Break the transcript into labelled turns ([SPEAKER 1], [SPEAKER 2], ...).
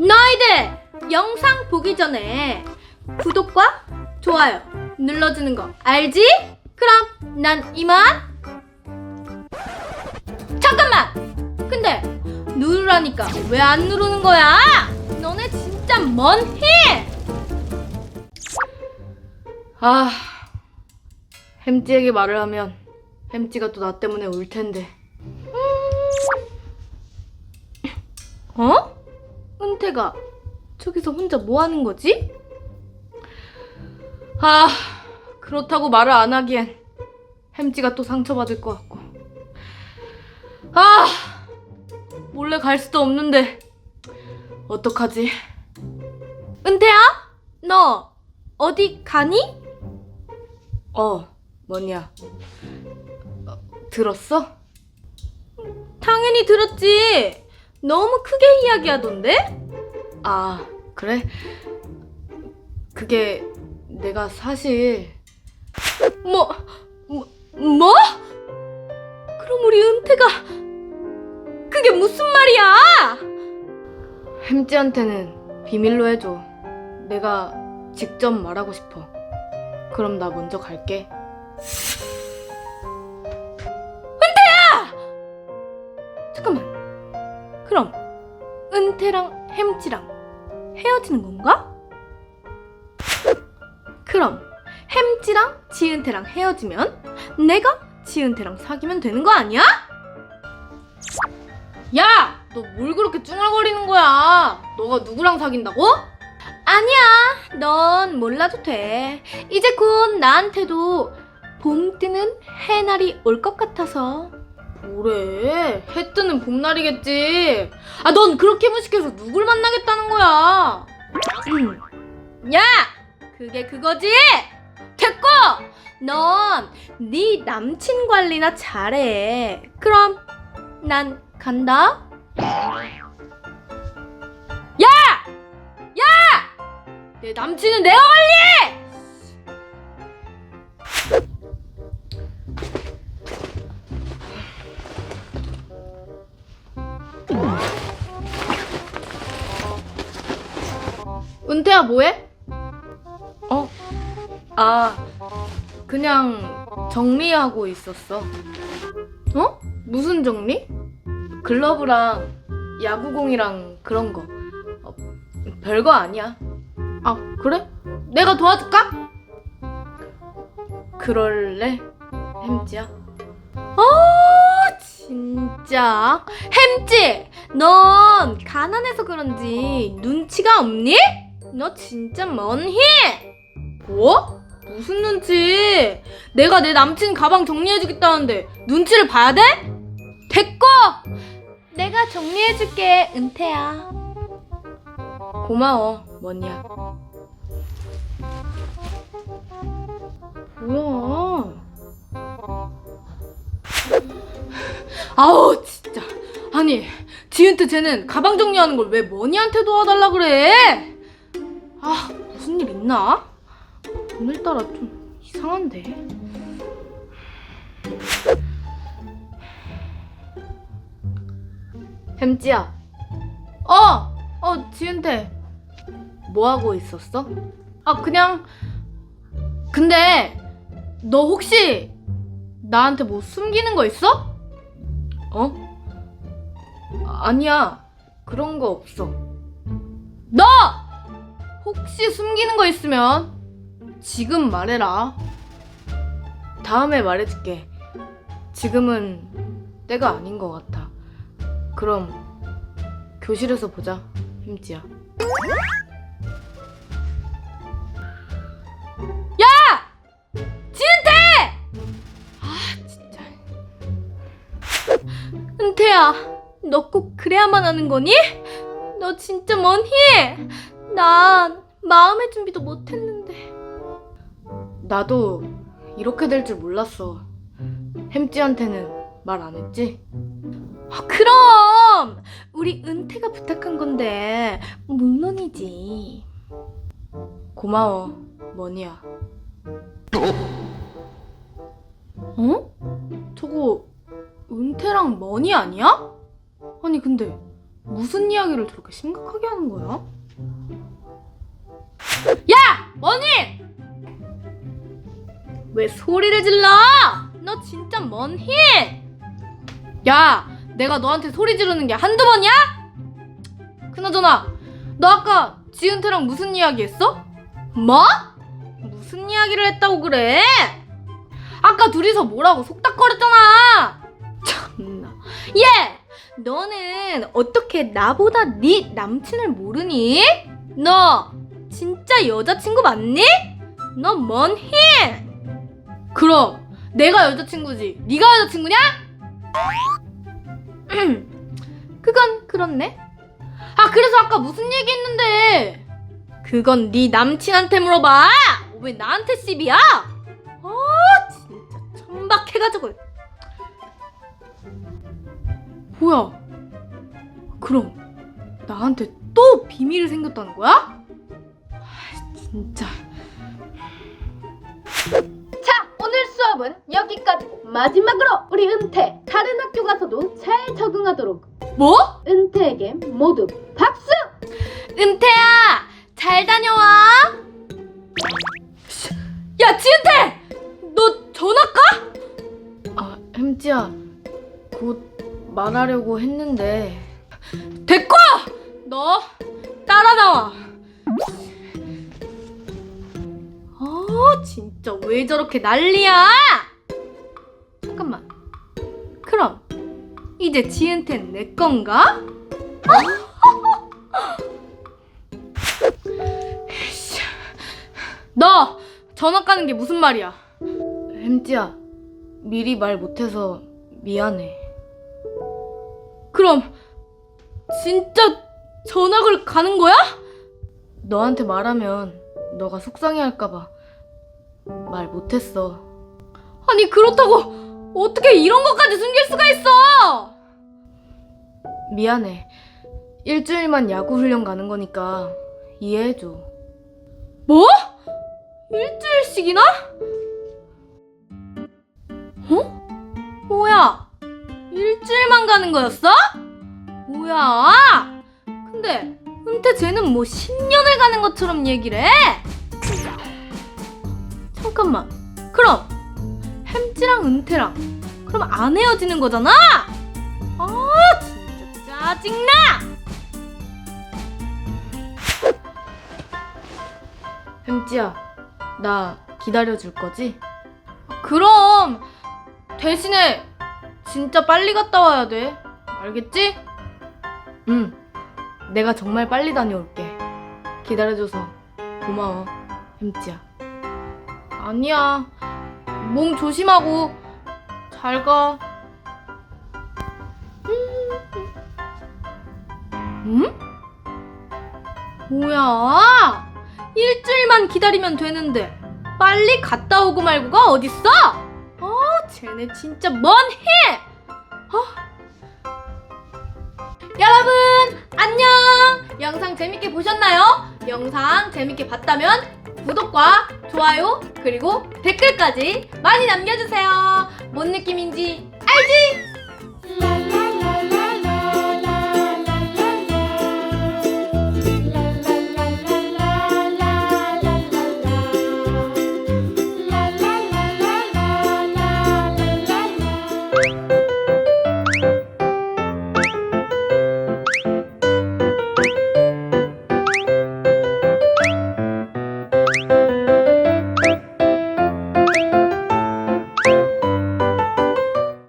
[SPEAKER 1] 너희들 영상 보기 전에 구독과 좋아요 눌러주는 거 알지? 그럼 난 이만 잠깐만 근데 누르라니까 왜 안 누르는 거야? 너네 진짜 뭔히 아 햄찌에게 말을 하면 햄찌가 또 나 때문에 울 텐데 어? 은태가 저기서 혼자 뭐 하는 거지? 아, 그렇다고 말을 안 하기엔 햄찌가 또 상처받을 것 같고. 아, 몰래 갈 수도 없는데. 어떡하지? 은태야? 너 어디 가니? 어, 뭐냐. 어, 들었어? 당연히 들었지. 너무 크게 이야기하던데? 아, 그래? 그게 내가 사실 뭐, 뭐, 뭐? 그럼 우리 은태가 그게 무슨 말이야? 햄찌한테는 비밀로 해줘. 내가 직접 말하고 싶어. 그럼 나 먼저 갈게. 은태야! 잠깐만. 그럼 은태랑 햄찌랑 헤어지는 건가? 그럼 햄찌랑 지은태랑 헤어지면 내가 지은태랑 사귀면 되는 거 아니야? 야! 너 뭘 그렇게 쭝얼거리는 거야? 너가 누구랑 사귄다고? 아니야. 넌 몰라도 돼. 이제 곧 나한테도 봄 뜨는 해날이 올 것 같아서. 뭐래? 해 뜨는 봄날이겠지. 아, 넌 그렇게 무식해서 누굴 만나겠다는 거야? 음. 야! 그게 그거지? 됐고! 넌 네 남친 관리나 잘해. 그럼 난 간다. 야! 야! 내 남친은 내가 관리해! 은태야 뭐해? 어? 아 그냥 정리하고 있었어 어? 무슨 정리? 글러브랑 야구공이랑 그런 거 어, 별거 아니야 아 그래? 내가 도와줄까? 그럴래? 햄찌야 어 진짜 햄찌 넌 가난해서 그런지 눈치가 없니? 너 진짜 뭔히? 뭐? 무슨 눈치? 내가 내 남친 가방 정리해주겠다는데 눈치를 봐야 돼? 됐고! 내가 정리해줄게, 은태야. 고마워, 뭐냐. 뭐야? 아우, 진짜. 아니, 지은태 쟤는 가방 정리하는 걸 왜 머니한테 도와달라 그래? 아, 무슨 일 있나? 오늘따라 좀 이상한데. 햄찌야. 어, 어, 지은태. 뭐 하고 있었어? 아, 그냥. 근데 너 혹시 나한테 뭐 숨기는 거 있어? 어? 아니야. 그런 거 없어. 너! 혹시 숨기는 거 있으면 지금 말해라. 다음에 말해줄게. 지금은 때가 아닌 것 같아. 그럼 교실에서 보자, 햄찌야. 야! 지은태! 아, 진짜. 은태야, 너 꼭 그래야만 하는 거니? 너 진짜 뭐니? 난 마음의 준비도 못했는데. 나도 이렇게 될 줄 몰랐어. 햄찌한테는 말 안 했지? 아, 그럼 우리 은태가 부탁한 건데 물론이지. 고마워, 머니야. 어? 저거 은태랑 머니 아니야? 아니 근데 무슨 이야기를 저렇게 심각하게 하는 거야? 야! 머니! 왜 소리를 질러? 너 진짜 먼히! 야! 내가 너한테 소리 지르는 게 한두 번이야? 그나저나 너 아까 지은태랑 무슨 이야기 했어? 뭐? 무슨 이야기를 했다고 그래? 아까 둘이서 뭐라고 속닥거렸잖아. 참나. 얘, 너는 어떻게 나보다 네 남친을 모르니? 너 진짜 여자친구 맞니? 너 뭔히? 그럼 내가 여자친구지. 네가 여자친구냐? 그건 그렇네. 아 그래서 아까 무슨 얘기했는데? 그건 네 남친한테 물어봐. 왜 나한테 씹이야? 아 진짜 천박해가지고. 뭐야? 그럼 나한테 또 비밀이 생겼다는 거야? 아, 진짜.
[SPEAKER 2] 자, 오늘 수업은 여기까지고 마지막으로 우리 은퇴 다른 학교 가서도 잘 적응하도록
[SPEAKER 1] 뭐?
[SPEAKER 2] 은퇴에게 모두 박수!
[SPEAKER 1] 은태야, 잘 다녀와. 야, 지은태, 너 전학가? 아, 햄찌야, 곧 말하려고 했는데. 됐고, 너 따라 나와. 진짜 왜 저렇게 난리야? 잠깐만. 그럼 이제 지은태는 내 건가? 너 전학 가는 게 무슨 말이야? 햄찌야, 미리 말 못해서 미안해. 그럼 진짜 전학을 가는 거야? 너한테 말하면 너가 속상해할까봐 말 못했어. 아니 그렇다고 어떻게 이런 것까지 숨길 수가 있어? 미안해. 일주일만 야구 훈련 가는 거니까 이해해줘. 뭐? 일주일씩이나? 어? 뭐야? 일주일만 가는 거였어? 뭐야? 근데 은퇴 쟤는 뭐 10년을 가는 것처럼 얘기를 해? 잠깐만. 그럼 햄찌랑 은퇴랑 그럼 안 헤어지는 거잖아? 아 진짜 짜증나! 햄찌야, 나 기다려줄 거지? 그럼 대신에 진짜 빨리 갔다 와야 돼. 알겠지? 응. 내가 정말 빨리 다녀올게. 기다려줘서 고마워, 햄찌야. 아니야. 몸 조심하고 잘 가. 음? 뭐야? 일주일만 기다리면 되는데 빨리 갔다 오고 말고가 어딨어? 어, 쟤네 진짜 뭔 해? 어? 여러분 안녕. 영상 재밌게 보셨나요? 영상 재밌게 봤다면 구독과 좋아요 그리고 댓글까지 많이 남겨주세요. 뭔 느낌인지 알지?